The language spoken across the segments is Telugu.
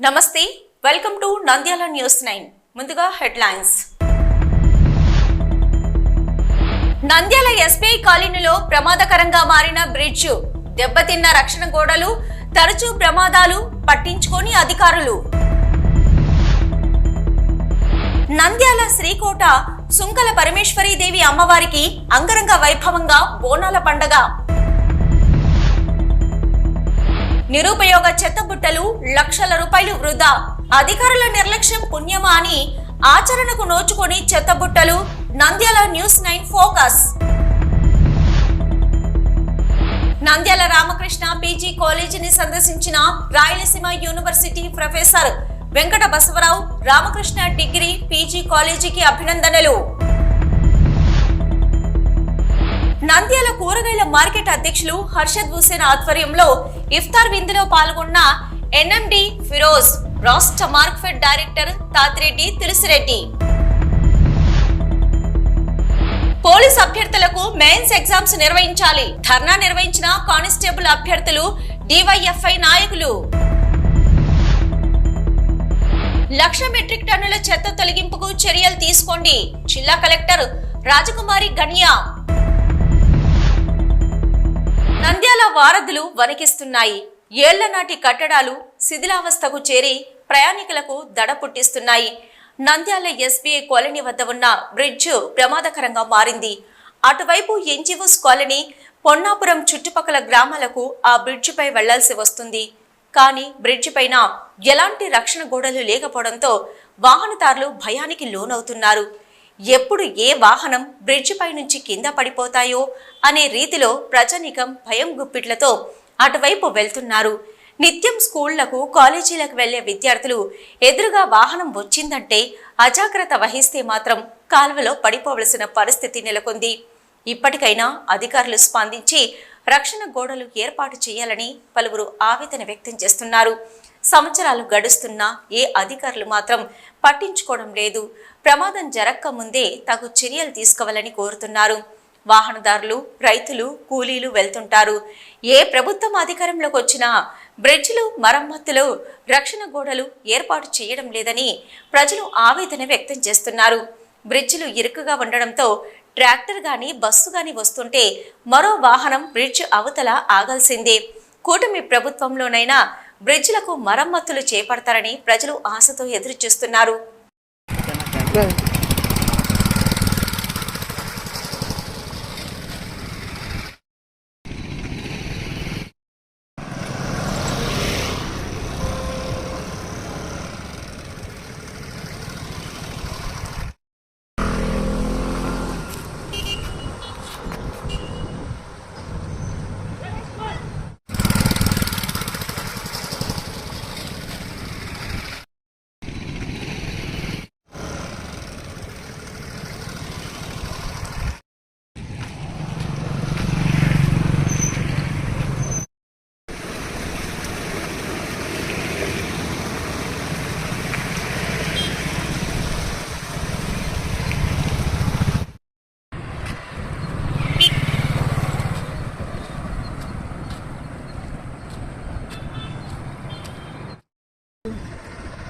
నమస్తే welcome to Nandyal news nine ముందుగా హెడ్లైన్స్ నంద్యాల ఎస్బీఐ కాలనీలో ప్రమాదకరంగా మారిన బ్రిడ్జ్ దెబ్బతిన్న రక్షణ గోడలు తరచూ ప్రమాదాలు పట్టించుకొని అధికారులు. నంద్యాల శ్రీకోట సుంకల పరమేశ్వరీదేవి అమ్మవారికి అంగరంగ వైభవంగా బోనాల పండగ. నిరుపయోగ చెత్తబుట్టలు లక్షల రూపాయలు వృధా. అధికారుల నిర్లక్ష్యం పుణ్యమా అని ఆచరణకు నోచుకొని చెత్తబుట్టలు Nandyal news nine focus. Nandyal Ramakrishna PG కాలేజీని సందర్శించిన Rayalaseema university professor Venkata Basavarao Ramakrishna degree PG కాలేజీకి అభినందనలు. నంద్యాల కూరగాయల మార్కెట్ అధ్యక్షులు హర్షద్ హుసేన్ ఆధ్వర్యంలో ఇఫ్తార్ విందులో పాల్గొన్న ఎన్ఎండి ఫిరోజ్ రాష్ట్ర మార్క్ఫెడ్ డైరెక్టర్ తాతిరెడ్డి తులసిరెడ్డి. పోలీస్ అభ్యర్థులకు మెయిన్స్ ఎగ్జామ్స్ నిర్వహించాలి. ధర్నా నిర్వహించిన కానిస్టేబుల్ అభ్యర్థులు డివైఎఫ్ఐ నాయకులు. లక్ష మెట్రిక్ టన్నుల చెత్త తొలగింపుకు చర్యలు తీసుకోండి. జిల్లా కలెక్టర్ రాజకుమారి గణియా నంద్యాల వారధులు వణికిస్తున్నాయి. ఏళ్ళ నాటి కట్టడాలు శిథిలావస్థకు చేరి ప్రయాణికులకు దడ పుట్టిస్తున్నాయి. నంద్యాల ఎస్బీఐ కాలనీ వద్ద ఉన్న బ్రిడ్జ్ ప్రమాదకరంగా మారింది. అటువైపు ఎన్జిఓస్ కాలనీ పొన్నాపురం చుట్టుపక్కల గ్రామాలకు ఆ బ్రిడ్జిపై వెళ్ళాల్సి వస్తుంది. కానీ బ్రిడ్జి పైన ఎలాంటి రక్షణ గోడలు లేకపోవడంతో వాహనదారులు భయానికి లోనవుతున్నారు. ఎప్పుడు ఏ వాహనం బ్రిడ్జ్ పై నుంచి కింద పడిపోతాయో అనే రీతిలో ప్రజనికం భయం గుప్పిట్లతో అటువైపు వెళ్తున్నారు. నిత్యం స్కూళ్ళకు కాలేజీలకు వెళ్ళే విద్యార్థులు ఎదురుగా వాహనం వచ్చిందంటే అజాగ్రత్త వహిస్తే మాత్రం కాల్వలో పడిపోవలసిన పరిస్థితి నెలకొంది. ఇప్పటికైనా అధికారులు స్పందించి రక్షణ గోడలు ఏర్పాటు చేయాలని పలువురు ఆవేదన వ్యక్తం చేస్తున్నారు. సంవత్సరాలు గడుస్తున్నా ఏ అధికారులు మాత్రం పట్టించుకోవడం లేదు. ప్రమాదం జరక్క ముందే తగు చర్యలు తీసుకోవాలని కోరుతున్నారు. వాహనదారులు రైతులు కూలీలు వెళ్తుంటారు. ఏ ప్రభుత్వం అధికారంలోకి వచ్చినా బ్రిడ్జిలు మరమ్మతులు రక్షణ గోడలు ఏర్పాటు చేయడం లేదని ప్రజలు ఆవేదన వ్యక్తం చేస్తున్నారు. బ్రిడ్జిలు ఇరుకుగా ఉండడంతో ట్రాక్టర్ గాని బస్సు గాని వస్తుంటే మరో వాహనం బ్రిడ్జ్ అవతల ఆగాల్సిందే. కూటమి ప్రభుత్వంలోనైనా బ్రిడ్జ్లకు మరమ్మతులు చేపడతారని ప్రజలు ఆశతో ఎదురుచూస్తున్నారు.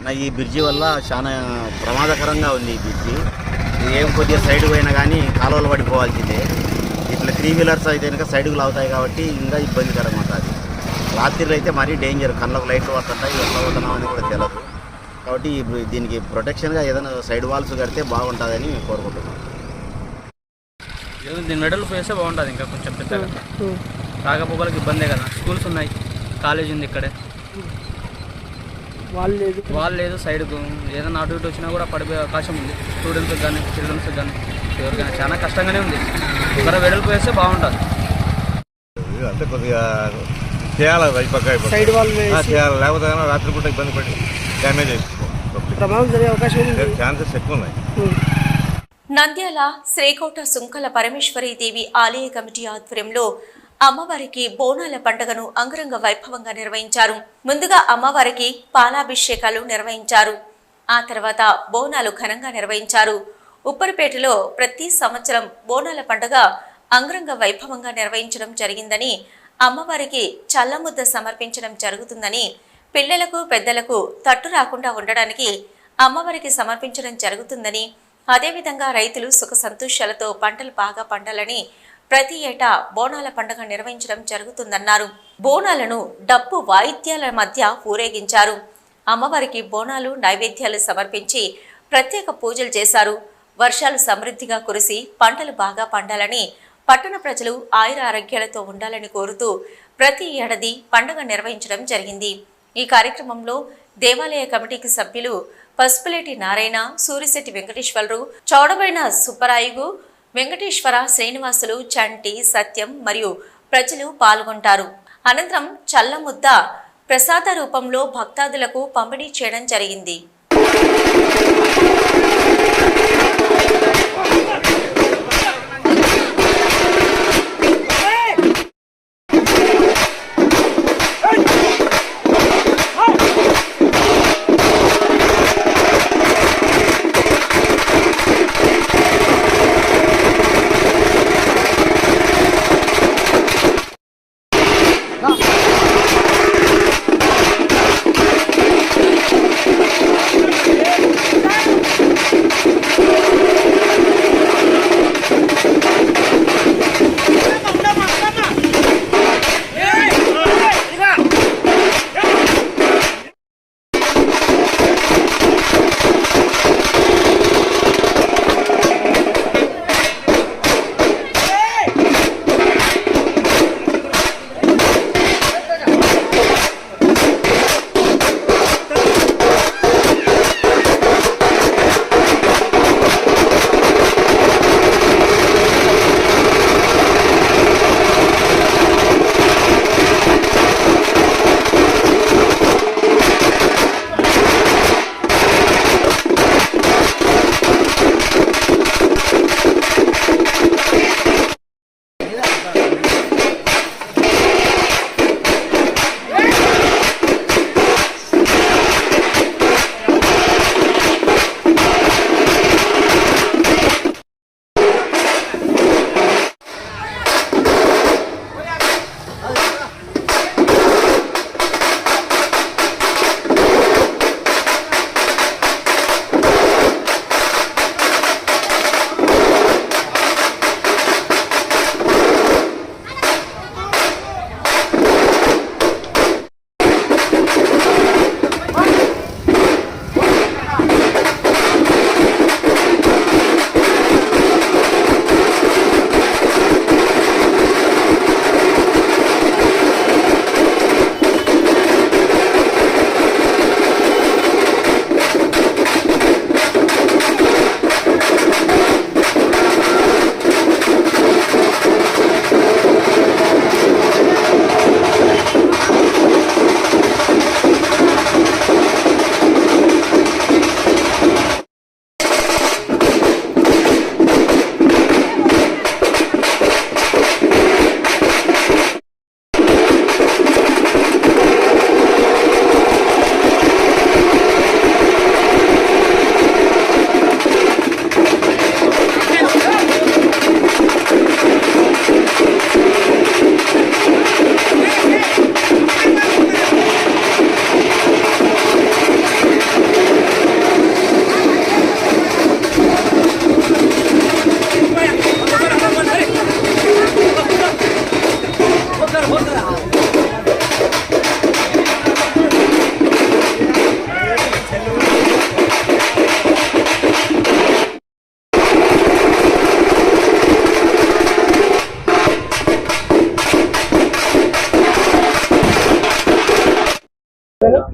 నా ఈ బ్రిడ్జి వల్ల చాలా ప్రమాదకరంగా ఉంది ఈ బ్రిడ్జి. ఏం కొద్దిగా సైడ్ పోయినా కానీ కాలువలు పడిపోవాల్సిందే. ఇట్లా త్రీ వీలర్స్ అయితే కనుక సైడ్కు లాగుతాయి కాబట్టి ఇంకా ఇబ్బందికరంగా ఉంటుంది రాత్రిలో అయితే మరీ డేంజర్ కళ్ళకు లైట్లు వస్తుంటాయి ఎట్లా పోతున్నాం అని కూడా తెలియదు కాబట్టి దీనికి ప్రొటెక్షన్గా ఏదైనా సైడ్ వాల్స్ కడితే బాగుంటుందని మేము కోరుకుంటున్నాం. ఏదో దీని మెడల్ వేస్తే బాగుంటుంది ఇంకా కొంచెం పెద్దగా. రాకపోకలకు ఇబ్బందే కదా. స్కూల్స్ ఉన్నాయి కాలేజ్ ఉంది ఇక్కడే. వాళ్ళు లేదు. వాళ్ళు లేదు సైడ్కు ఏదైనా అటు ఇటు వచ్చినా కూడా పడిపోయే అవకాశం ఉంది. స్టూడెంట్స్కి కానీ చిల్డ్రన్స్కి కానీ ఎవరికైనా చాలా కష్టంగానే ఉంది. ఒకరు వెడల్పు వేస్తే బాగుంటుంది. అంటే కొద్దిగా చేయాలి. సైడ్ వాళ్ళు చేయాలి లేకపోతే కనుక రాత్రి పూట ఇబ్బంది పడి డ్యామేజ్ అయిపోతుంది. ప్రమాదం జరిగే అవకాశం ఉంది. ఛాన్సెస్ ఎక్కువ ఉన్నాయి. నంద్యాల శ్రీకోట సుంకల పరమేశ్వరి దేవి ఆలయ కమిటీ ఆధ్వర్యంలో అమ్మవారికి బోనాల పండుగను అంగరంగ వైభవంగా నిర్వహించారు. ముందుగా అమ్మవారికి పాలాభిషేకాలు నిర్వహించారు. ఆ తర్వాత బోనాలు ఘనంగా నిర్వహించారు. ఉప్పరిపేటలో ప్రతి సంవత్సరం బోనాల పండుగ అంగరంగ వైభవంగా నిర్వహించడం జరిగిందని అమ్మవారికి చల్లముద్ద సమర్పించడం జరుగుతుందని పిల్లలకు పెద్దలకు తట్టు రాకుండా ఉండడానికి అమ్మవారికి సమర్పించడం జరుగుతుందని అదేవిధంగా రైతులు సుఖ సంతోషాలతో పంటలు బాగా పండాలని ప్రతి ఏటా బోనాల పండుగ నిర్వహించడం జరుగుతుందన్నారు. బోనాలను డప్పు వాయిద్యాల మధ్య ఊరేగించారు. అమ్మవారికి బోనాలు నైవేద్యాలు సమర్పించి ప్రత్యేక పూజలు చేశారు. వర్షాలు సమృద్ధిగా కురిసి పంటలు బాగా పండాలని పట్టణ ప్రజలు ఆయుర ఆరోగ్యాలతో ఉండాలని కోరుతూ ప్రతి ఏడాది పండుగ నిర్వహించడం జరిగింది. ఈ కార్యక్రమంలో దేవాలయ కమిటీకి సభ్యులు పసుపులేటి నారాయణ సూరిశెట్టి వెంకటేశ్వరరావు చౌడబైన సుబ్బరాయుగు వెంకటేశ్వర శ్రీనివాసులు చంటి సత్యం మరియు ప్రజలు పాల్గొంటారు. అనంతరం చల్లముద్ద ప్రసాద రూపంలో భక్తాదులకు పంపిణీ చేయడం జరిగింది.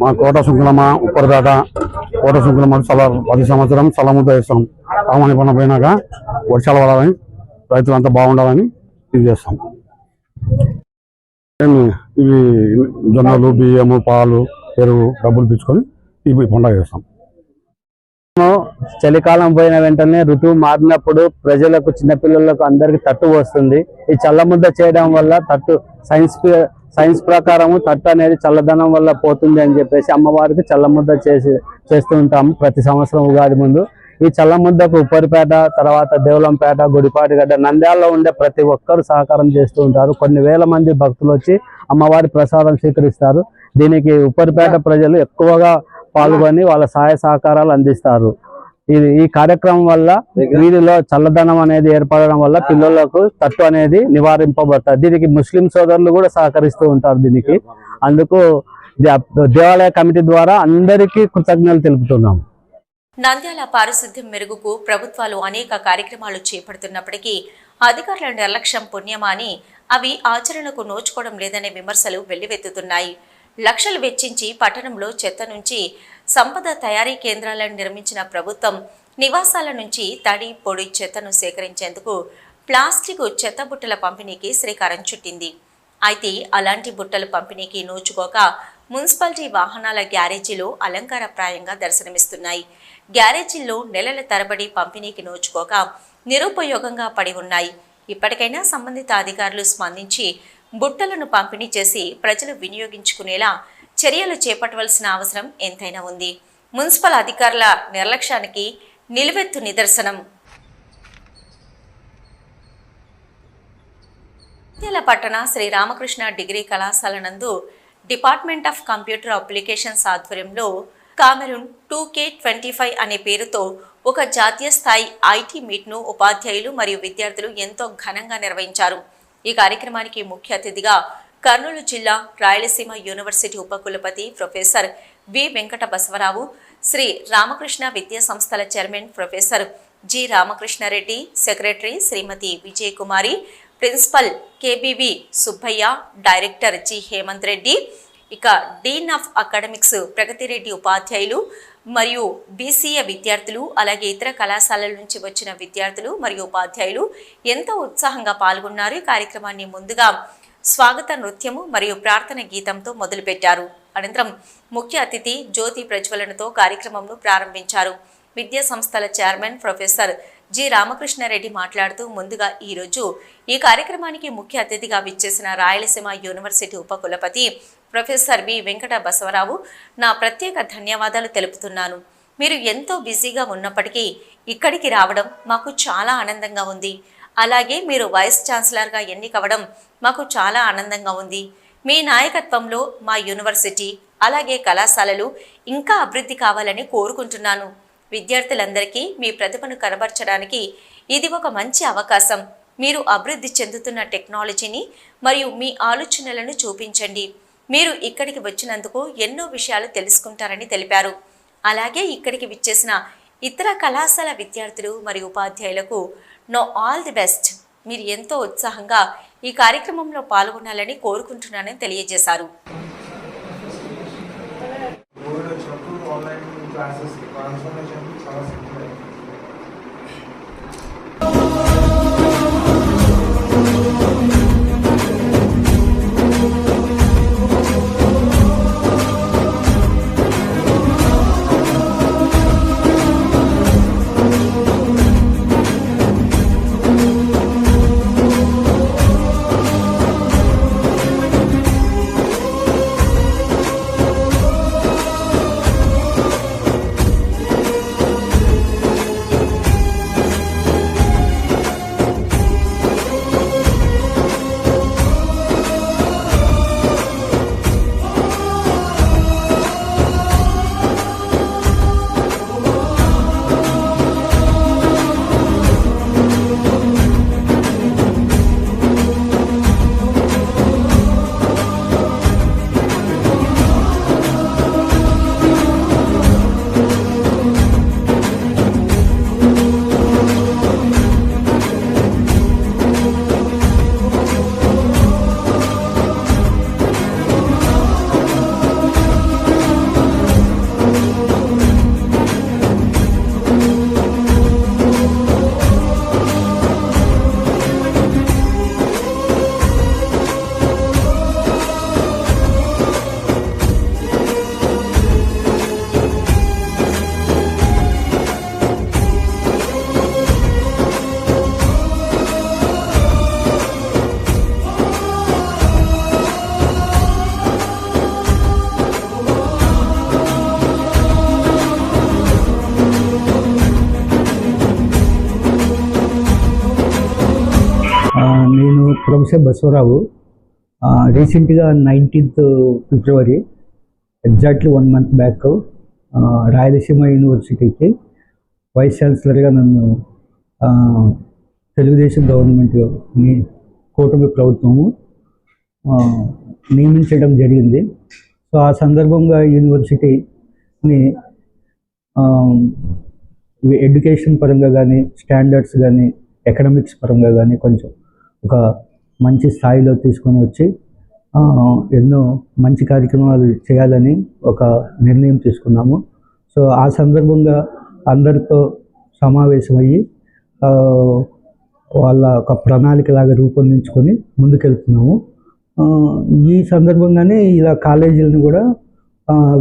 మా కోట శుంకులమ్మ ఉప్పరపేట కోట శుంకులమ్మ చాలా పది సంవత్సరం చల్లముద్ద వేస్తాం. సామాన్య పని పోయినాక వర్షాలు పడాలని రైతులంతా బాగుండాలని ఇది చేస్తాం. ఇవి జొన్నలు బియ్యము పాలు పెరుగు డబ్బులు పిచ్చుకొని ఇవి పండగ చేస్తాం. చలికాలం పోయిన వెంటనే ఋతువు మారినప్పుడు ప్రజలకు చిన్నపిల్లలకు అందరికి తట్టు వస్తుంది. ఈ చల్లముద్ద చేయడం వల్ల తట్టు సైన్స్ సైన్స్ ప్రకారము తట్టు అనేది చల్లదనం వల్ల పోతుంది అని చెప్పేసి అమ్మవారికి చల్లముద్ద చేసి చేస్తూ ఉంటాము ప్రతి సంవత్సరం ఉగాది ముందు. ఈ చల్లముద్దకు ఉప్పరిపేట తర్వాత దేవులంపేట గుడిపాటిగడ్డ నంద్యాలలో ఉండే ప్రతి ఒక్కరు సహకారం చేస్తూ ఉంటారు. కొన్ని వేల మంది భక్తులు వచ్చి అమ్మవారి ప్రసాదం స్వీకరిస్తారు. దీనికి ఉప్పరిపేట ప్రజలు ఎక్కువగా పాల్గొని వాళ్ళ సహాయ సహకారాలు అందిస్తారు. ఇది ఈ కార్యక్రమం వల్ల వీధిలో చల్లదనం అనేది ఏర్పడడం వల్ల పిల్లలకు తట్టు అనేది నివారింపబడతారు దీనికి ముస్లిం సోదరులు కూడా సహకరిస్తూ ఉంటారు దీనికి. అందుకు దేవాలయ కమిటీ ద్వారా అందరికీ కృతజ్ఞతలు తెలుపుతున్నాం. నంద్యాల పారిశుద్ధ్యం మెరుగుకు ప్రభుత్వాలు అనేక కార్యక్రమాలు చేపడుతున్నప్పటికీ అధికారుల నిర్లక్ష్యం పుణ్యమాని అవి ఆచరణకు నోచుకోవడం లేదనే విమర్శలు వెల్లువెత్తుతున్నాయి. లక్షలు వెచ్చించి పట్టణంలో చెత్త నుంచి సంపద తయారీ కేంద్రాలను నిర్మించిన ప్రభుత్వం నివాసాల నుంచి తడి పొడి చెత్తను సేకరించేందుకు ప్లాస్టిక్ చెత్త బుట్టల పంపిణీకి శ్రీకారం చుట్టింది. అయితే అలాంటి బుట్టలు పంపిణీకి నోచుకోక మున్సిపాలిటీ వాహనాల గ్యారేజీలు అలంకారప్రాయంగా దర్శనమిస్తున్నాయి. గ్యారేజీల్లో నెలల తరబడి పంపిణీకి నోచుకోక నిరుపయోగంగా పడి ఉన్నాయి. ఇప్పటికైనా సంబంధిత అధికారులు స్పందించి బుట్టలను పంపిణీ చేసి ప్రజలు వినియోగించుకునేలా చర్యలు చేపట్టవలసిన అవసరం ఎంతైనా ఉంది. మున్సిపల్ అధికారుల నిర్లక్ష్యానికి నిలువెత్తు నిదర్శనం. నంద్యాల పట్టణ శ్రీ రామకృష్ణ డిగ్రీ కళాశాల నందు డిపార్ట్మెంట్ ఆఫ్ కంప్యూటర్ అప్లికేషన్స్ ఆధ్వర్యంలో Cameroon two K twenty five అనే పేరుతో ఒక జాతీయ స్థాయి ఐటీ మీట్ను ఉపాధ్యాయులు మరియు విద్యార్థులు ఎంతో ఘనంగా నిర్వహించారు. ఈ కార్యక్రమానికి ముఖ్య అతిథిగా కర్నూలు జిల్లా రాయలసీమ యూనివర్సిటీ ఉపకులపతి ప్రొఫెసర్ వి వెంకట బసవరావు శ్రీ రామకృష్ణ విద్యా సంస్థల chairman professor G Ramakrishna Reddy secretary Shrimati Vijayakumari principal KBV Subbaiah director G Hemanth Reddy ఇక డీన్ ఆఫ్ అకాడమిక్స్ ప్రగతిరెడ్డి ఉపాధ్యాయులు మరియు బీసీఏ విద్యార్థులు అలాగే ఇతర కళాశాలల నుంచి వచ్చిన విద్యార్థులు మరియు ఉపాధ్యాయులు ఎంతో ఉత్సాహంగా పాల్గొన్నారు. ఈ కార్యక్రమాన్ని ముందుగా స్వాగత నృత్యము మరియు ప్రార్థన గీతంతో మొదలుపెట్టారు. అనంతరం ముఖ్య అతిథి జ్యోతి ప్రజ్వలనతో కార్యక్రమంను ప్రారంభించారు. విద్యా సంస్థల చైర్మన్ ప్రొఫెసర్ జి రామకృష్ణారెడ్డి మాట్లాడుతూ ముందుగా ఈరోజు ఈ కార్యక్రమానికి ముఖ్య అతిథిగా విచ్చేసిన రాయలసీమ యూనివర్సిటీ ఉపకులపతి ప్రొఫెసర్ బి. వెంకట బసవరావు నా ప్రత్యేక ధన్యవాదాలు తెలుపుతున్నాను. మీరు ఎంతో బిజీగా ఉన్నప్పటికీ ఇక్కడికి రావడం మాకు చాలా ఆనందంగా ఉంది. అలాగే మీరు వైస్ ఛాన్సలర్గా ఎన్నికవడం మాకు చాలా ఆనందంగా ఉంది. మీ నాయకత్వంలో మా యూనివర్సిటీ అలాగే కళాశాలలు ఇంకా అభివృద్ధి కావాలని కోరుకుంటున్నాను. విద్యార్థులందరికీ మీ ప్రతిభను కనబరచడానికి ఇది ఒక మంచి అవకాశం. మీరు అభివృద్ధి చెందుతున్న టెక్నాలజీని మరియు మీ ఆలోచనలను చూపించండి. మీరు ఇక్కడికి వచ్చినందుకు ఎన్నో విషయాలు తెలుసుకుంటారని తెలిపారు. అలాగే ఇక్కడికి విచ్చేసిన ఇతర కళాశాల విద్యార్థులు మరియు ఉపాధ్యాయులకు నో ఆల్ ది బెస్ట్. మీరు ఎంతో ఉత్సాహంగా ఈ కార్యక్రమంలో పాల్గొనాలని కోరుకుంటున్నానని తెలియజేశారు. ట్రాన్స్ఫర్మేషన్ నేను బసవరావు. రీసెంట్గా nineteenth February exactly one month back Rayalaseema యూనివర్సిటీకి వైస్ ఛాన్సలర్గా నన్ను తెలుగుదేశం గవర్నమెంట్ కూటమి ప్రభుత్వము నియమించడం జరిగింది. సో ఆ సందర్భంగా యూనివర్సిటీని ఎడ్యుకేషన్ పరంగా కానీ స్టాండర్డ్స్ కానీ ఎకనామిక్స్ పరంగా కానీ కొంచెం ఒక మంచి స్థాయిలో తీసుకొని వచ్చి ఎన్నో మంచి కార్యక్రమాలు చేయాలని ఒక నిర్ణయం తీసుకున్నాము. సో ఆ సందర్భంగా అందరితో సమావేశమయ్యి వాళ్ళ ఒక ప్రణాళిక లాగా రూపొందించుకొని ముందుకెళ్తున్నాము. ఈ సందర్భంగానే ఇలా కాలేజీలను కూడా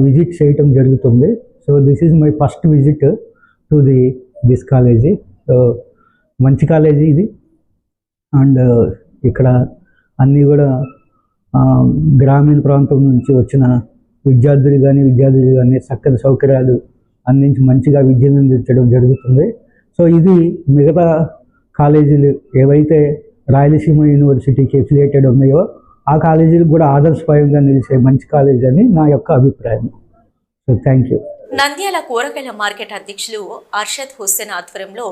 విజిట్ చేయటం జరుగుతుంది. So this is my first visit to the this college. So మంచి కాలేజీ ఇది. అండ్ ఇక్కడ అన్నీ కూడా గ్రామీణ ప్రాంతం నుంచి వచ్చిన విద్యార్థులు కానీ విద్యార్థులు కానీ చక్కని సౌకర్యాలు అందించి మంచిగా విద్యను అందించడం జరుగుతుంది. సో ఇది మిగతా కాలేజీలు ఏవైతే రాయలసీమ యూనివర్సిటీకి ఎఫిలియేటెడ్ ఉన్నాయో ఆ కాలేజీలకు కూడా ఆదర్శప్రాయంగా నిలిచే మంచి కాలేజీ అని నా యొక్క అభిప్రాయం. సో థ్యాంక్ యూ నంద్యాల కూరగాయల మార్కెట్ అధ్యక్షులు అర్షద్ హుస్సేన్ ఆధ్వర్యంలో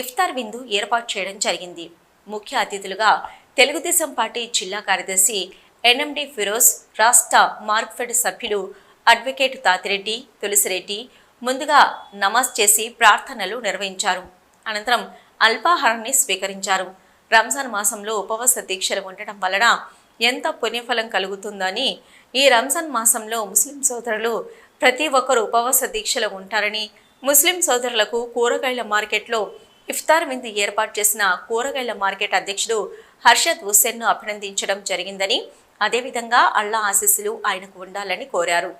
ఇఫ్తార్ విందు ఏర్పాటు చేయడం జరిగింది. ముఖ్య అతిథులుగా తెలుగుదేశం పార్టీ జిల్లా కార్యదర్శి ఎన్ఎండి ఫిరోజ్ రాష్ట్ర మార్క్ఫెడ్ సభ్యులు అడ్వకేట్ తాతిరెడ్డి తులసిరెడ్డి ముందుగా నమాజ్ చేసి ప్రార్థనలు నిర్వహించారు. అనంతరం అల్పాహారాన్ని స్వీకరించారు. రంజాన్ మాసంలో ఉపవాస దీక్షలు ఉండటం వలన ఎంత పుణ్యఫలం కలుగుతుందని ఈ రంజాన్ మాసంలో ముస్లిం సోదరులు ప్రతి ఒక్కరు ఉపవాస దీక్షలు ఉంటారని ముస్లిం సోదరులకు కూరగాయల మార్కెట్లో ఇఫ్తార్ విందు ఏర్పాటు చేసిన కూరగాయల మార్కెట్ అధ్యక్షుడు హర్షద్ హుస్సేన్ను అభినందించడం జరిగిందని అదేవిధంగా అల్లా ఆశీస్సులు ఆయనకు ఉండాలని కోరారు.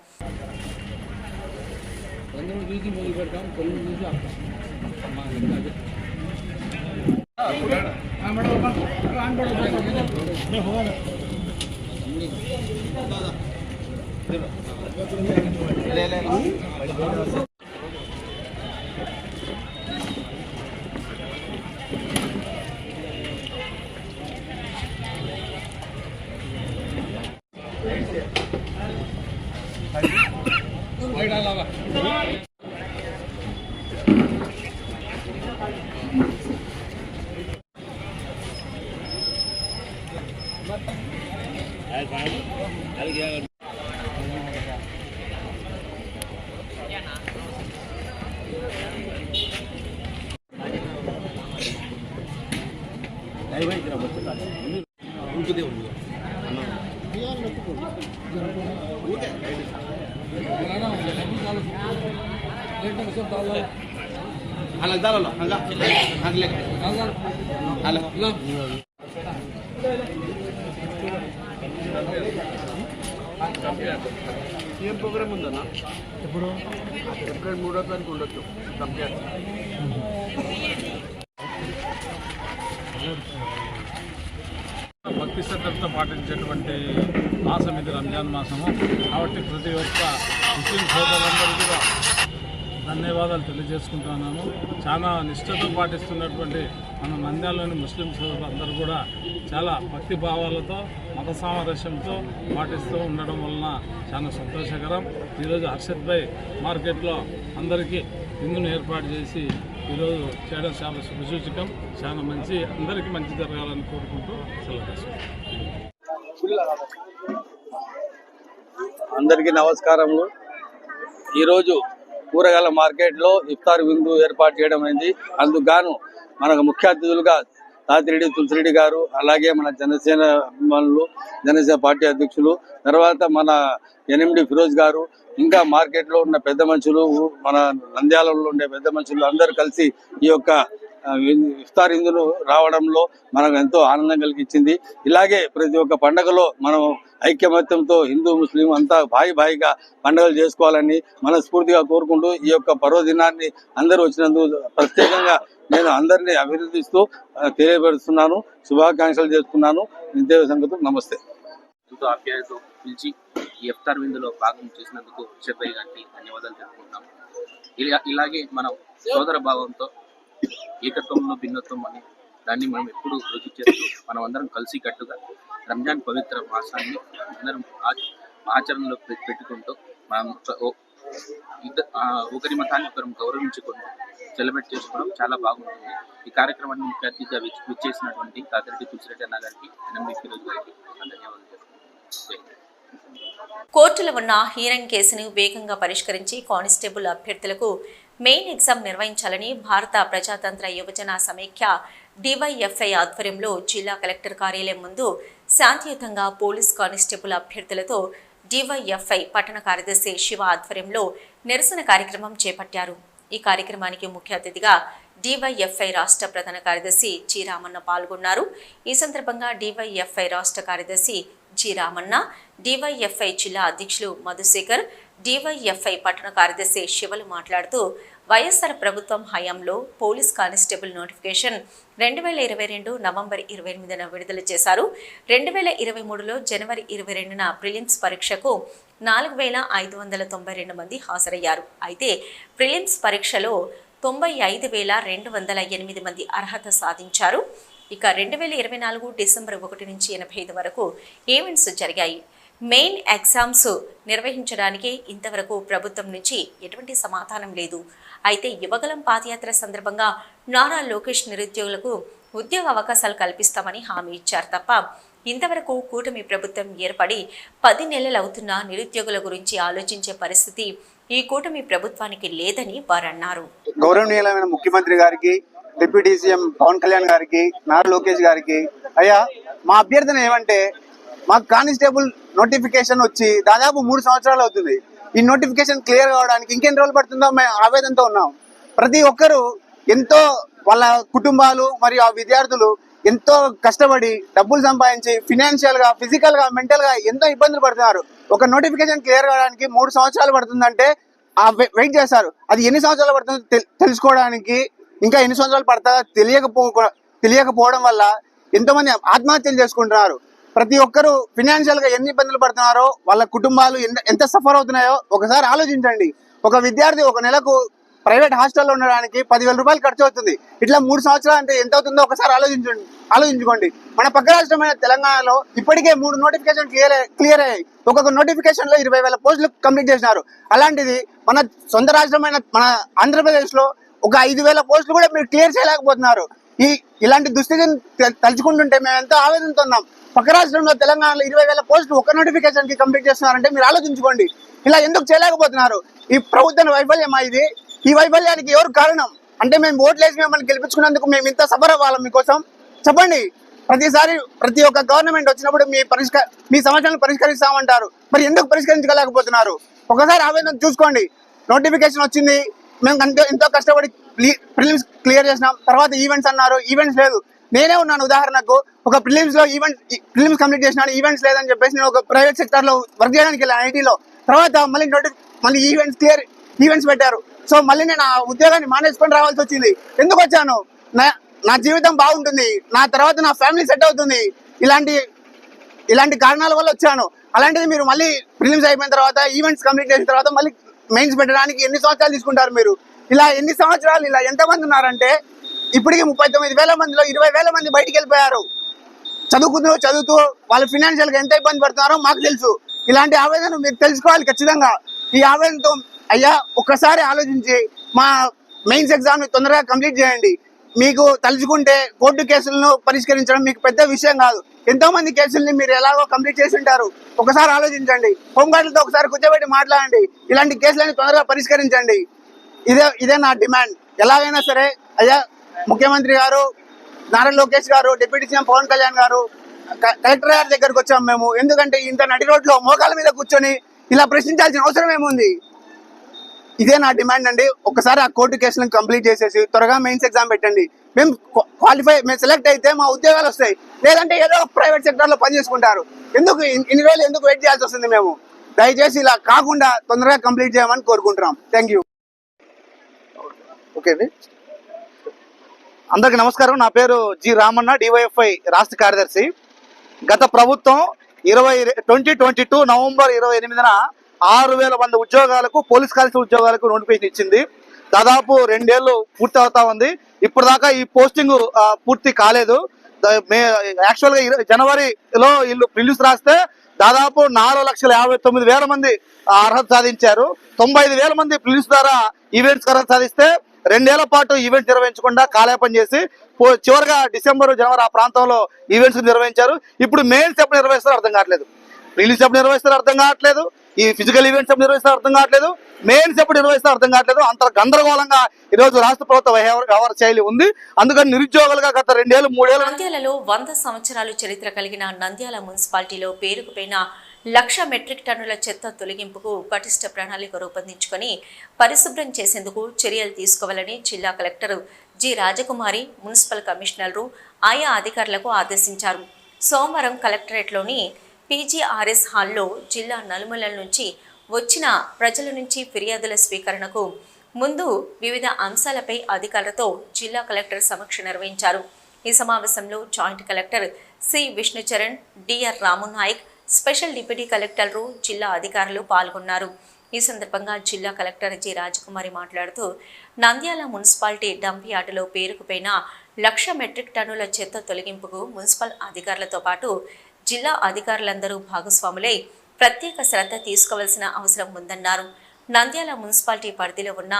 ఏం భక్తి శ్రద్ధలతో పాటించేటువంటి మాసం ఇది రంజాన్ మాసము. కాబట్టి ప్రతి ఒక్క ముస్లిం సోదరులందరూ కూడా ధన్యవాదాలు తెలియజేసుకుంటున్నాను. చాలా నిష్ఠతో పాటిస్తున్నటువంటి మన నంద్యాలలోని ముస్లిం సోదరులందరూ కూడా చాలా భక్తి భావాలతో మత సామరస్యంతో పాటిస్తూ ఉండడం వలన చాలా సంతోషకరం. ఈరోజు హర్షద్ భాయ్ మార్కెట్లో అందరికీ విందును ఏర్పాటు చేసి ఈరోజు చేయడం చాలా శుభసూచకం. చాలా మంచి అందరికీ మంచి జరగాలని కోరుకుంటూ సెలవు అందరికీ నమస్కారములు. ఈరోజు కూరగాయల మార్కెట్లో ఇఫ్తార్ విందు ఏర్పాటు చేయడం అయింది. అందుకు గాను మనకు ముఖ్య అతిథులుగా తాతిరెడ్డి తులసిరెడ్డి గారు అలాగే మన జనసేన అభిమానులు జనసేన పార్టీ అధ్యక్షులు తర్వాత మన ఎనిమిది ఫిరోజ్ గారు ఇంకా మార్కెట్లో ఉన్న పెద్ద మనుషులు మన నంద్యాలలో ఉండే పెద్ద మనుషులు అందరూ కలిసి ఈ యొక్క ఇఫ్తార్ ఇందులో రావడంలో మనకు ఎంతో ఆనందం కలిగించింది. ఇలాగే ప్రతి ఒక్క పండగలో మనం ఐక్యమత్యంతో హిందూ ముస్లిం అంతా భాయి భాయిగా పండుగలు చేసుకోవాలని మనస్ఫూర్తిగా కోరుకుంటూ ఈ యొక్క పర్వదినాన్ని అందరూ వచ్చినందుకు ప్రత్యేకంగా నేను అందరినీ అభినందిస్తూ తెలియపరుస్తున్నాను. శుభాకాంక్షలు చేస్తున్నాను ఇంతే సంగతి. నమస్తే. ఎంతో పిలిచి ఈ ఇఫ్తార్ విందులో భాగం చేసినందుకు షబ్బయ్య గారికి ధన్యవాదాలు తెలుపుకుంటాం ఇలా ఇలాగే మనం సోదర భావంతో ఏకత్వంలో భిన్నత్వం అని దాన్ని మనం ఎప్పుడు రుచి చేస్తూ మనం అందరం కలిసి కట్టుగా రంజాన్ పవిత్ర మాసాన్ని అందరం ఆచరణలో పెట్టుకుంటూ మనం ఒకరి మతాన్ని ఒకరం గౌరవించుకుంటూ సెలబ్రేట్ చేసుకోవడం చాలా బాగుంటుంది. ఈ కార్యక్రమాన్ని ముఖ్య అతిథిగా విచ్చేసినటువంటి తాతిరెడ్డి తులసిరెడ్డి అన్న గారికి ఎనిమిది ఫిరోజ్ గారికి ధన్యవాదాలు కోర్టులో ఉన్న హీరింగ్ కేసును వేగంగా పరిష్కరించి కానిస్టేబుల్ అభ్యర్థులకు మెయిన్ ఎగ్జామ్ నిర్వహించాలని భారత ప్రజాతంత్ర యువజన సమైక్య డివైఎఫ్ఐ ఆధ్వర్యంలో జిల్లా కలెక్టర్ కార్యాలయం ముందు శాంతియుతంగా పోలీస్ కానిస్టేబుల్ అభ్యర్థులతో డివైఎఫ్ఐ పట్టణ కార్యదర్శి శివ ఆధ్వర్యంలో నిరసన కార్యక్రమం చేపట్టారు. ఈ కార్యక్రమానికి ముఖ్య అతిథిగా డివైఎఫ్ఐ రాష్ట్ర ప్రధాన కార్యదర్శి జి రామన్న పాల్గొన్నారు. ఈ సందర్భంగా డివైఎఫ్ఐ రాష్ట్ర కార్యదర్శి జి రామన్న డివైఎఫ్ఐ జిల్లా అధ్యక్షులు మధుశేఖర్ డివైఎఫ్ఐ పట్టణ కార్యదర్శి శివలు మాట్లాడుతూ వైఎస్ఆర్ ప్రభుత్వం హయాంలో పోలీస్ కానిస్టేబుల్ నోటిఫికేషన్ రెండు వేల ఇరవై రెండు నవంబర్ ఇరవై ఎనిమిదిన విడుదల చేశారు. రెండు వేల ఇరవై మూడులో జనవరి ఇరవై రెండున ప్రిలిమ్స్ పరీక్షకు నాలుగు వేల ఐదు వందల తొంభై రెండు మంది హాజరయ్యారు. అయితే ప్రిలిమ్స్ పరీక్షలో తొంభై ఐదు వేల రెండు వందల ఎనిమిది మంది అర్హత సాధించారు. ఇక రెండు వేల ఇరవై నాలుగు డిసెంబర్ ఒకటి నుంచి ఎనభై ఐదు వరకు ఈవెంట్స్ జరిగాయి? మెయిన్ ఎగ్జామ్స్ నిర్వహించడానికి ఇంతవరకు ప్రభుత్వం నుంచి ఎటువంటి సమాధానం లేదు. అయితే యువగలం పాదయాత్ర సందర్భంగా నారా లోకేష్ నిరుద్యోగులకు ఉద్యోగ అవకాశాలు కల్పిస్తామని హామీ ఇచ్చారు తప్ప ఇంతవరకు కూటమి ప్రభుత్వం ఏర్పడి పది నెలలు అవుతున్న నిరుద్యోగుల గురించి ఆలోచించే పరిస్థితి ఈ కూటమి ప్రభుత్వానికి లేదని వారు అన్నారు గౌరవనీయులమైన ముఖ్యమంత్రి గారికి డిప్యూటీ సీఎం పవన్ కళ్యాణ్ గారికి నారా లోకేష్ గారికి అయ్యా మా అభ్యర్థన ఏమంటే మాకు కానిస్టేబుల్ నోటిఫికేషన్ వచ్చి దాదాపు మూడు సంవత్సరాలు అవుతుంది. ఈ నోటిఫికేషన్ క్లియర్ కావడానికి ఇంకెన్ని రోజులు పడుతుందో మేము ఆవేదనతో ఉన్నాం. ప్రతి ఒక్కరూ ఎంతో వాళ్ళ కుటుంబాలు మరియు ఆ విద్యార్థులు ఎంతో కష్టపడి డబ్బులు సంపాదించి ఫినాన్షియల్గా ఫిజికల్గా మెంటల్గా ఎంతో ఇబ్బందులు పడుతున్నారు. ఒక నోటిఫికేషన్ క్లియర్ కావడానికి మూడు సంవత్సరాలు పడుతుందంటే ఆ వెయిట్ చేస్తారు. అది ఎన్ని సంవత్సరాలు పడుతుందో తెల్- తెలుసుకోవడానికి ఇంకా ఎన్ని సంవత్సరాలు పడతా తెలియకపో తెలియకపోవడం వల్ల ఎంతోమంది ఆత్మహత్యలు చేసుకుంటున్నారు. ప్రతి ఒక్కరు ఫినాన్షియల్గా ఎన్ని ఇబ్బందులు పడుతున్నారో వాళ్ళ కుటుంబాలు ఎంత- సఫర్ అవుతున్నాయో ఒకసారి ఆలోచించండి. ఒక విద్యార్థి ఒక నెలకు ప్రైవేట్ హాస్టల్లో ఉండడానికి పదివేల రూపాయలు ఖర్చు అవుతుంది. ఇట్లా మూడు సంవత్సరాలు అంటే ఎంత అవుతుందో ఒకసారి ఆలోచించండి ఆలోచించుకోండి. మన పక్క రాష్ట్రమైన తెలంగాణలో ఇప్పటికే మూడు నోటిఫికేషన్ క్లియర్ క్లియర్ అయ్యాయి. ఒక్కొక్క నోటిఫికేషన్లో ఇరవై వేల పోస్టులు కంప్లీట్ చేసినారు. అలాంటిది మన సొంత రాష్ట్రమైన మన ఆంధ్రప్రదేశ్లో ఒక ఐదు వేల పోస్టులు కూడా మీరు క్లియర్ చేయలేకపోతున్నారు. ఈ ఇలాంటి దుస్థితిని తలుచుకుంటుంటే మేము ఎంతో ఆవేదనతో ఉన్నాం. పక్క రాష్ట్రంలో తెలంగాణలో ఇరవై వేల పోస్టులు ఒక నోటిఫికేషన్కి కంప్లీట్ చేస్తున్నారంటే మీరు ఆలోచించుకోండి. ఇలా ఎందుకు చేయలేకపోతున్నారు? ఈ ప్రభుత్వ వైఫల్యమా ఇది? ఈ వైఫల్యానికి ఎవరు కారణం? అంటే మేము ఓట్లేసి మిమ్మల్ని గెలిపించుకున్నందుకు మేము ఇంత సఫర్ అవ్వాలి మీకోసం? చెప్పండి. ప్రతిసారి ప్రతి ఒక్క గవర్నమెంట్ వచ్చినప్పుడు మీ పరిష్కార మీ సమస్యలను పరిష్కరిస్తామంటారు. మరి ఎందుకు పరిష్కరించగలేకపోతున్నారు ఒకసారి ఆవేదన చూసుకోండి. నోటిఫికేషన్ వచ్చింది. మేము ఎంతో ఎంతో కష్టపడి ప్రిలిమ్స్ క్లియర్ చేసినాం. తర్వాత ఈవెంట్స్ అన్నారు. ఈవెంట్స్ లేదు. నేనే ఉన్నాను. ఉదాహరణకు ఒక ప్రిలిమ్స్లో ఈవెంట్ ప్రిలిమ్స్ కంప్లీట్ చేసినాను ఈవెంట్స్ లేదని చెప్పేసి నేను ఒక ప్రైవేట్ సెక్టర్లో వర్క్ చేయడానికి వెళ్ళాను ఐటీలో తర్వాత మళ్ళీ నోటి మళ్ళీ ఈవెంట్స్ క్లియర్ ఈవెంట్స్ పెట్టారు. సో మళ్ళీ నేను ఆ ఉద్యోగాన్ని మానేసుకొని రావాల్సి వచ్చింది. ఎందుకు వచ్చాను? నా నా జీవితం బాగుంటుంది. నా తర్వాత నా ఫ్యామిలీ సెట్ అవుతుంది. ఇలాంటి ఇలాంటి కారణాల వల్ల వచ్చాను. అలాంటిది మీరు మళ్ళీ ప్రిలిమ్స్ అయిపోయిన తర్వాత ఈవెంట్స్ కంప్లీట్ చేసిన తర్వాత మళ్ళీ మెయిన్స్ పెట్టడానికి ఎన్ని సంవత్సరాలు తీసుకుంటారు మీరు? ఇలా ఎన్ని సంవత్సరాలు ఇలా ఎంతమంది ఉన్నారంటే ఇప్పటికి ముప్పై తొమ్మిది వేల మందిలో ఇరవై వేల మంది బయటికి వెళ్ళిపోయారు. చదువుకుంటూ చదువుతూ వాళ్ళు ఫినాన్షియల్గా ఎంత ఇబ్బంది పడుతున్నారో మాకు తెలుసు. ఇలాంటి ఆవేదన మీరు తెలుసుకోవాలి ఖచ్చితంగా. ఈ ఆవేదనతో అయ్యా ఒక్కసారి ఆలోచించి మా మెయిన్స్ ఎగ్జామ్ని తొందరగా కంప్లీట్ చేయండి. మీకు తలుచుకుంటే కోర్టు కేసులను పరిష్కరించడం మీకు పెద్ద విషయం కాదు. ఎంతో మంది కేసుల్ని మీరు ఎలాగో కంప్లీట్ చేసి ఉంటారు. ఒకసారి ఆలోచించండి. హోంగార్డులతో ఒకసారి కూర్చోబెట్టి మాట్లాడండి. ఇలాంటి కేసులని తొందరగా పరిష్కరించండి. ఇదే ఇదే నా డిమాండ్. ఎలాగైనా సరే అయ్యా ముఖ్యమంత్రి గారు నారా లోకేష్ గారు డిప్యూటీ సీఎం పవన్ కళ్యాణ్ గారు కలెక్టర్ గారి దగ్గరకు వచ్చాం మేము. ఎందుకంటే ఇంత నడి రోడ్లో మోకాల మీద కూర్చొని ఇలా ప్రశ్నించాల్సిన అవసరం ఏముంది? ఇదే నా డిమాండ్ అండి. ఒకసారి ఆ కోర్టు కేసులను కంప్లీట్ చేసేసి త్వరగా మెయిన్స్ ఎగ్జామ్ పెట్టండి. మేము క్వాలిఫై మేము సెలెక్ట్ అయితే మా ఉద్యోగాలు వస్తాయి. లేదంటే ఏదో ప్రైవేట్ సెక్టర్లో పని చేసుకుంటారు. ఎందుకు ఇన్ని రోజులు ఎందుకు వెయిట్ చేయాల్సి వస్తుంది మేము? దయచేసి ఇలా కాకుండా తొందరగా కంప్లీట్ చేయమని కోరుకుంటున్నాం. Thank you. ఓకే అండి. అందరికి నమస్కారం. నా పేరు జి రామన్న డివైఎఫ్ఐ రాష్ట్ర కార్యదర్శి. గత ప్రభుత్వం ఇరవై ట్వంటీ ట్వంటీ టూ నవంబర్ ఇరవై ఎనిమిదిన ఆరు వేల మంది ఉద్యోగాలకు పోలీస్ కానిస్టేబుల్ ఉద్యోగాలకు నోటిఫికేషన్ ఇచ్చింది. దాదాపు రెండేళ్ళు పూర్తి అవుతా ఉంది. ఇప్పుడు దాకా ఈ పోస్టింగ్ పూర్తి కాలేదు. మే యాక్చువల్గా జనవరిలో వీళ్ళు ప్రిలిమ్స్ రాస్తే దాదాపు నాలుగు లక్షల యాభై తొమ్మిది వేల మంది అర్హత సాధించారు. తొంభై ఐదు వేల మంది ప్రిలిమ్స్ ద్వారా ఈవెంట్స్ అర్హత సాధిస్తే రెండేళ్ళ పాటు ఈవెంట్స్ నిర్వహించకుండా కాలేపం చేసి చివరిగా డిసెంబర్ జనవరి ఆ ప్రాంతంలో ఈవెంట్స్ నిర్వహించారు. ఇప్పుడు మెయిన్స్ ఎప్పుడు నిర్వహిస్తారో అర్థం కావట్లేదు. రిలీజ్ ఎప్పుడు నిర్వహిస్తారో అర్థం కావట్లేదు. ఈ ఫిజికల్ ఈవెంట్స్ ఎప్పుడు నిర్వహిస్తారో అర్థం కావట్లేదు. మెయిన్స్ ఎప్పుడు నిర్వహిస్తారో అర్థం కావట్లేదు. అంత గందరగోళంగా ఈ రోజు రాష్ట్ర ప్రభుత్వ వ్యవహార శైలి ఉంది. అందుకని నిరుద్యోగులుగా గత రెండేళ్ళు మూడేళ్ళు నంద్యాలలో వంద సంవత్సరాలు చరిత్ర కలిగిన నంద్యాల మున్సిపాలిటీలో పేరుకుపోయిన లక్ష మెట్రిక్ టన్నుల చెత్త తొలగింపుకు పటిష్ట ప్రణాళిక రూపొందించుకొని పరిశుభ్రం చేసేందుకు చర్యలు తీసుకోవాలని జిల్లా కలెక్టర్ జి రాజకుమారి మున్సిపల్ కమిషనర్లు ఆయా అధికారులకు ఆదేశించారు. సోమవారం కలెక్టరేట్లోని పీజీఆర్ఎస్ హాల్లో జిల్లా నలుమూలల నుంచి వచ్చిన ప్రజల నుంచి ఫిర్యాదుల స్వీకరణకు ముందు వివిధ అంశాలపై అధికారులతో జిల్లా కలెక్టర్ సమక్ష నిర్వహించారు. ఈ సమావేశంలో joint collector C Vishnucharan DR Ramunayak special deputy కలెక్టర్లు జిల్లా అధికారులు పాల్గొన్నారు. ఈ సందర్భంగా జిల్లా కలెక్టర్ జి. రాజకుమారి మాట్లాడుతూ నంద్యాల మున్సిపాలిటీ డంప్ యార్డులో పేరుకుపోయిన లక్ష మెట్రిక్ టన్నుల చెత్త తొలగింపుకు మున్సిపల్ అధికారులతో పాటు జిల్లా అధికారులందరూ భాగస్వాములై ప్రత్యేక శ్రద్ధ తీసుకోవాల్సిన అవసరం ఉందన్నారు. నంద్యాల మున్సిపాలిటీ పరిధిలో ఉన్న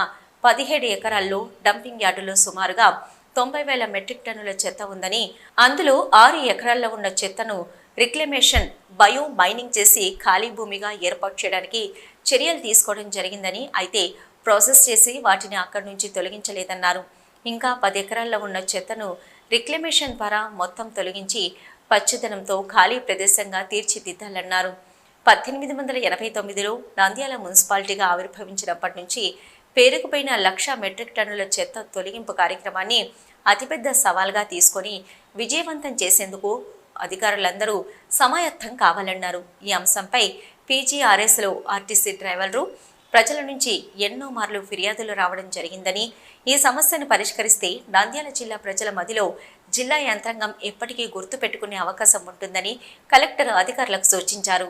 పదిహేడు ఎకరాల్లో డంపింగ్ యార్డులో సుమారుగా తొంభై వేల మెట్రిక్ టన్నుల చెత్త ఉందని అందులో ఆరు ఎకరాల్లో ఉన్న చెత్తను రిక్లమేషన్ బయో మైనింగ్ చేసి ఖాళీ భూమిగా ఏర్పాటు చేయడానికి చర్యలు తీసుకోవడం జరిగిందని అయితే ప్రాసెస్ చేసి వాటిని అక్కడి నుంచి తొలగించలేదన్నారు. ఇంకా పది ఎకరాల్లో ఉన్న చెత్తను రిక్లమేషన్ ద్వారా మొత్తం తొలగించి పచ్చదనంతో ఖాళీ ప్రదేశంగా తీర్చిదిద్దాలన్నారు. పద్దెనిమిది వందల ఎనభై తొమ్మిదిలో నంద్యాల మున్సిపాలిటీగా ఆవిర్భవించినప్పటి నుంచి పేరుకుపోయిన లక్ష మెట్రిక్ టన్నుల చెత్త తొలగింపు కార్యక్రమాన్ని అతిపెద్ద సవాల్గా తీసుకొని విజయవంతం చేసేందుకు అధికారులందరూ సమాయత్తం కావాలన్నారు. ఈ అంశంపై పీజీఆర్ఎస్లో ఆర్టీసీ డ్రైవర్లు ప్రజల నుంచి ఎన్నో మార్లు ఫిర్యాదులు రావడం జరిగిందని ఈ సమస్యను పరిష్కరిస్తే నంద్యాల జిల్లా ప్రజల మదిలో జిల్లా యంత్రాంగం ఎప్పటికీ గుర్తు పెట్టుకునే అవకాశం ఉంటుందని కలెక్టర్ అధికారులకు సూచించారు.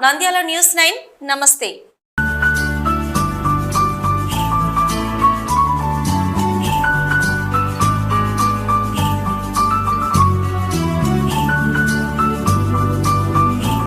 Nandyal news nine. నమస్తే.